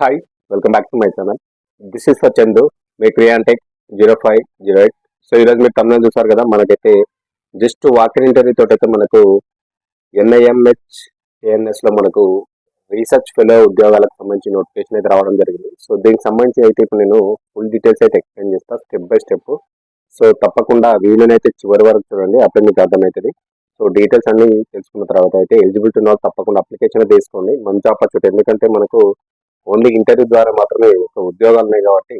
Hi welcome back to my channel this is for Chandu me క్రియాంటెక్ zero five zero eight so ఈరోజు మీరు తమిళ చూసారు కదా మనకైతే just walking interview తోటైతే మనకు NIMH ఏఎన్ఎస్లో మనకు రీసెర్చ్ ఫెలో ఉద్యోగాలకు సంబంధించి నోటిఫికేషన్ అయితే రావడం జరిగింది. సో దీనికి సంబంధించి అయితే ఇప్పుడు నేను ఫుల్ డీటెయిల్స్ అయితే ఎక్స్ప్లెయిన్ చేస్తాను స్టెప్ బై స్టెప్ సో తప్పకుండా వీడియోనైతే చివరి వరకు చూడండి అప్పుడు మీకు అర్థమవుతుంది. సో డీటెయిల్స్ అన్ని తెలుసుకున్న తర్వాత అయితే ఎలిజిబిలిటీ ఉన్న తప్పకుండా అప్లికేషన్ తీసుకోండి. మంచి ఆపర్చునిటీ ఎందుకంటే మనకు ఓన్లీ ఇంటర్వ్యూ ద్వారా మాత్రమే ఒక ఉద్యోగాలు ఉన్నాయి కాబట్టి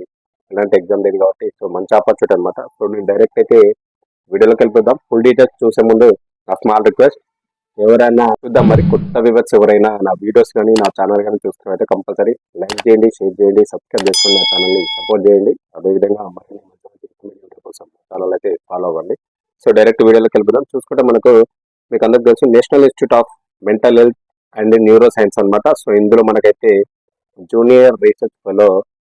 ఇలాంటి ఎగ్జామ్ లేదు కాబట్టి సో మంచి ఆపర్చునిటీ అనమాట సో నేను డైరెక్ట్ అయితే వీడియోలోకి వెళ్ళిపోదాం. ఫుల్ డీటెయిల్స్ చూసే ముందు నా స్మాల్ రిక్వెస్ట్ ఎవరైనా చూద్దాం మరి కొత్త వివర్స్ ఎవరైనా నా వీడియోస్ కానీ నా ఛానల్ కానీ చూస్తున్నైతే కంపల్సరీ లైక్ చేయండి షేర్ చేయండి సబ్స్క్రైబ్ చేసుకుని నా ఛానల్ని సపోర్ట్ చేయండి. అదేవిధంగా మరిన్ని కోసం ఛానల్ అయితే ఫాలో అవ్వండి. సో డైరెక్ట్ వీడియోలోకి వెళ్ళిపోదాం. చూసుకుంటే మనకు మీకు అందరికి తెలుసు national institute of mental health and neuroscience అనమాట సో ఇందులో మనకైతే జూనియర్ రీసెర్చ్ ఫెలో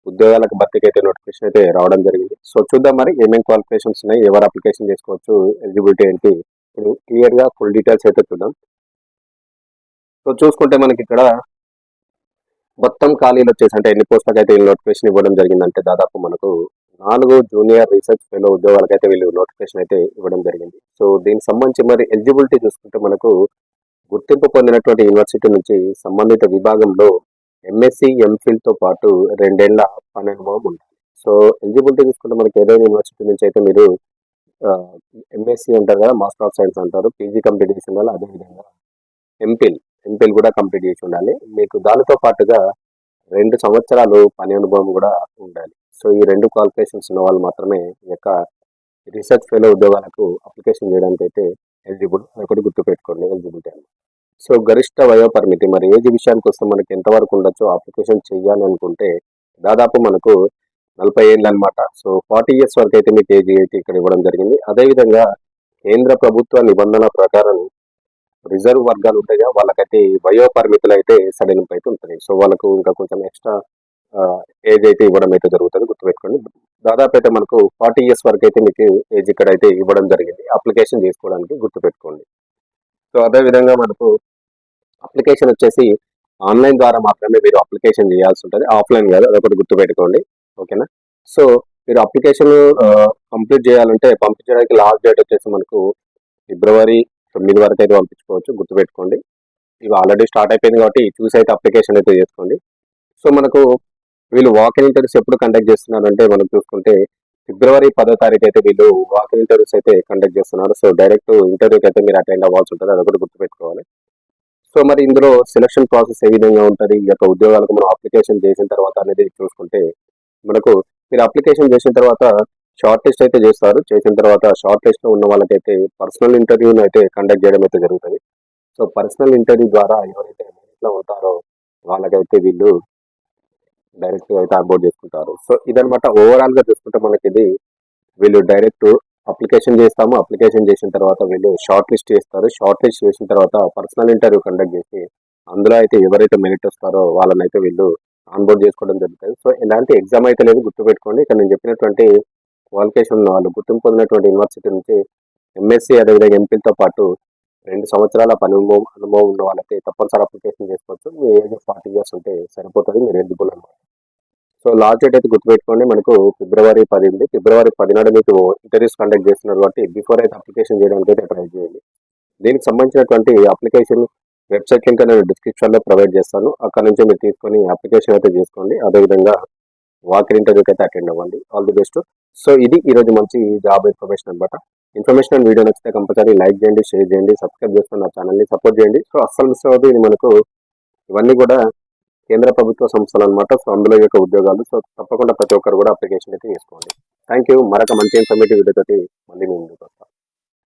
ఉద్యోగాలకు భర్తీకి అయితే నోటిఫికేషన్ అయితే రావడం జరిగింది. సో చూద్దాం మరి ఏమేమి క్వాలిఫికేషన్స్ ఉన్నాయి ఎవరు అప్లికేషన్ చేసుకోవచ్చు ఎలిజిబిలిటీ ఏంటి? ఇప్పుడు క్లియర్గా ఫుల్ డీటెయిల్స్ అయితే చూద్దాం. సో చూసుకుంటే మనకి ఇక్కడ మొత్తం ఖాళీలు వచ్చేసి అంటే ఎన్ని పోస్టులకు అయితే నోటిఫికేషన్ ఇవ్వడం జరిగిందంటే దాదాపు మనకు నాలుగు జూనియర్ రీసెర్చ్ ఫెలో ఉద్యోగాలకు అయితే వీళ్ళు నోటిఫికేషన్ అయితే ఇవ్వడం జరిగింది. సో దీనికి సంబంధించి మరి ఎలిజిబిలిటీ చూసుకుంటే మనకు గుర్తింపు పొందినటువంటి యూనివర్సిటీ నుంచి సంబంధిత విభాగంలో ఎంఎస్సి ఎంఫిల్తో పాటు రెండేళ్ళ పని అనుభవం ఉండాలి సో ఎలిజిబిలిటీ చూసుకుంటే మనకి ఏదైనా యూనివర్సిటీ నుంచి అయితే మీరు ఎంఎస్సి అంటారు కదా మాస్టర్ ఆఫ్ సైన్స్ అంటారు పీజీ కంప్లీట్ చేసి ఉండాలి అదేవిధంగా ఎంపిల్ ఎంపిల్ కూడా కంప్లీట్ చేసి ఉండాలి. మీకు దానితో పాటుగా రెండు సంవత్సరాలు పని అనుభవం కూడా ఉండాలి. సో ఈ రెండు క్వాలిఫికేషన్స్ ఉన్న వాళ్ళు మాత్రమే ఈ యొక్క రీసెర్చ్ ఫెలో ఉద్యోగాలకు అప్లికేషన్ చేయడానికి అయితే ఎలిజిబుల్ అది కూడా గుర్తుపెట్టుకోండి ఎలిజిబిలిటీ సో గరిష్ట వయో పరిమితి మరి ఏజ్ విషయానికి వస్తే మనకి ఎంతవరకు ఉండొచ్చో? అప్లికేషన్ చేయాలి అనుకుంటే దాదాపు మనకు నలభై ఏళ్ళు అనమాట సో ఫార్టీ ఇయర్స్ వరకు అయితే మీకు ఏజ్ అయితే ఇక్కడ ఇవ్వడం జరిగింది. అదేవిధంగా కేంద్ర ప్రభుత్వ నిబంధన ప్రకారం రిజర్వ్ వర్గాలు ఉంటాయి? వాళ్ళకైతే వయో పరిమితులు అయితే సడలింపు అయితే ఉంటుంది సో వాళ్ళకు ఇంకా కొంచెం ఎక్స్ట్రా ఏజ్ అయితే ఇవ్వడం అయితే జరుగుతుంది. గుర్తుపెట్టుకోండి. దాదాపు అయితే మనకు ఫార్టీ ఇయర్స్ వరకు అయితే మీకు ఏజ్ ఇక్కడ అయితే ఇవ్వడం జరిగింది. అప్లికేషన్ చేసుకోవడానికి గుర్తుపెట్టుకోండి. సో అదేవిధంగా మనకు అప్లికేషన్ వచ్చేసి ఆన్లైన్ ద్వారా మాత్రమే మీరు అప్లికేషన్ చేయాల్సి ఉంటుంది. ఆఫ్లైన్ కాదు అదొకటి గుర్తుపెట్టుకోండి. ఓకేనా? సో మీరు అప్లికేషన్ కంప్లీట్ చేయాలంటే పంపించడానికి లాస్ట్ డేట్ వచ్చేసి మనకు ఫిబ్రవరి తొమ్మిది వరకు అయితే పంపించుకోవచ్చు. గుర్తుపెట్టుకోండి. ఇవి ఆల్రెడీ స్టార్ట్ అయిపోయింది కాబట్టి చూసి అయితే అప్లికేషన్ అయితే చేసుకోండి. సో మనకు వీళ్ళు వాకింగ్ ఇంటర్వ్యూస్ ఎప్పుడు కండక్ట్ చేస్తున్నారంటే మనం చూసుకుంటే ఫిబ్రవరి పదో తారీఖు అయితే వీళ్ళు వాకింగ్ ఇంటర్వ్యూస్ అయితే కండక్ట్ చేస్తున్నారు. సో డైరెక్ట్ ఇంటర్వ్యూకి అయితే మీరు అటెండ్ అవ్వాల్సి ఉంటుంది. అది ఒకటి గుర్తుపెట్టుకోవాలి. సో మరి ఇందులో సెలక్షన్ ప్రాసెస్ ఏ విధంగా ఉంటుంది? ఈ యొక్క ఉద్యోగాలకు మనం అప్లికేషన్ చేసిన తర్వాత అనేది చూసుకుంటే మనకు మీరు అప్లికేషన్ చేసిన తర్వాత షార్ట్ లిస్ట్ అయితే చేస్తారు. చేసిన తర్వాత షార్ట్ లిస్ట్లో ఉన్న వాళ్ళకైతే పర్సనల్ ఇంటర్వ్యూని అయితే కండక్ట్ చేయడం అయితే జరుగుతుంది. సో పర్సనల్ ఇంటర్వ్యూ ద్వారా ఎవరైతే మెరిట్లో ఉంటారో వాళ్ళకైతే వీళ్ళు డైరెక్ట్గా అయితే అప్లోడ్ చేసుకుంటారు. సో ఇదనమాట ఓవరాల్గా చూసుకుంటే మనకి ఇది వీళ్ళు డైరెక్ట్ అప్లికేషన్ చేస్తాము. అప్లికేషన్ చేసిన తర్వాత వీళ్ళు షార్ట్ లిస్ట్ చేస్తారు. షార్ట్ లిస్ట్ చేసిన తర్వాత పర్సనల్ ఇంటర్వ్యూ కండక్ట్ చేసి అందులో అయితే ఎవరైతే మెరిట్ వస్తారో వాళ్ళని అయితే వీళ్ళు ఆన్బోర్డ్ చేసుకోవడం జరుగుతుంది. సో ఇలాంటి ఎగ్జామ్ అయితే లేదు గుర్తుపెట్టుకోండి. ఇక్కడ నేను చెప్పినటువంటి క్వాలిఫికేషన్ ఉన్న వాళ్ళు గుర్తింపు పొందినటువంటి యూనివర్సిటీ నుంచి ఎంఎస్సీ అదేవిధంగా ఎంపీలతో పాటు రెండు సంవత్సరాల పని అనుభవం అనుభవం ఉన్న వాళ్ళకి తప్పనిసరి అప్లికేషన్ చేసుకోవచ్చు. మీ ఏజ్ ఫార్టీ ఇయర్స్ ఉంటే సరిపోతుంది. మీరు ఎలిజిబుల్ అనమాట. సో లాస్ట్ డేట్ అయితే గుర్తుపెట్టుకోండి మనకు ఫిబ్రవరి పదింది. ఫిబ్రవరి పదినాడు మీకు ఇంటర్వ్యూస్ కండక్ట్ చేస్తున్నారు కాబట్టి బిఫోర్ అయితే అప్లికేషన్ చేయడానికి అయితే ట్రై చేయండి. దీనికి సంబంధించినటువంటి అప్లికేషన్ వెబ్సైట్ లింక్ నేను డిస్క్రిప్షన్లో ప్రొవైడ్ చేస్తాను. అక్కడ నుంచి మీరు తీసుకొని అప్లికేషన్ అయితే చేసుకోండి. అదేవిధంగా వాకింగ్ ఇంటర్వ్యూకి అయితే అటెండ్ అవ్వండి. ఆల్ ది బెస్ట్ సో ఇది ఈరోజు మంచి జాబ్ ఇన్ఫర్మేషన్ అనమాట ఇన్ఫర్మేషన్ వీడియో నచ్చితే కంపల్సరీ లైక్ చేయండి షేర్ చేయండి సబ్స్క్రైబ్ చేసుకుని నా ఛానల్ని సపోర్ట్ చేయండి. సో అస్సలు మిస్ అవుతుంది ఇది మనకు ఇవన్నీ కూడా కేంద్ర ప్రభుత్వ సంస్థలు అనమాట సో అందులో ఈ యొక్క ఉద్యోగాలు. సో తప్పకుండా ప్రతి ఒక్కరు కూడా అప్లికేషన్ అయితే చేసుకోండి థ్యాంక్ యూ మరొక మంచి ఇన్ఫర్మేటివ్ వీడియోతో మళ్ళీ మీ ముందుకు వస్తాం.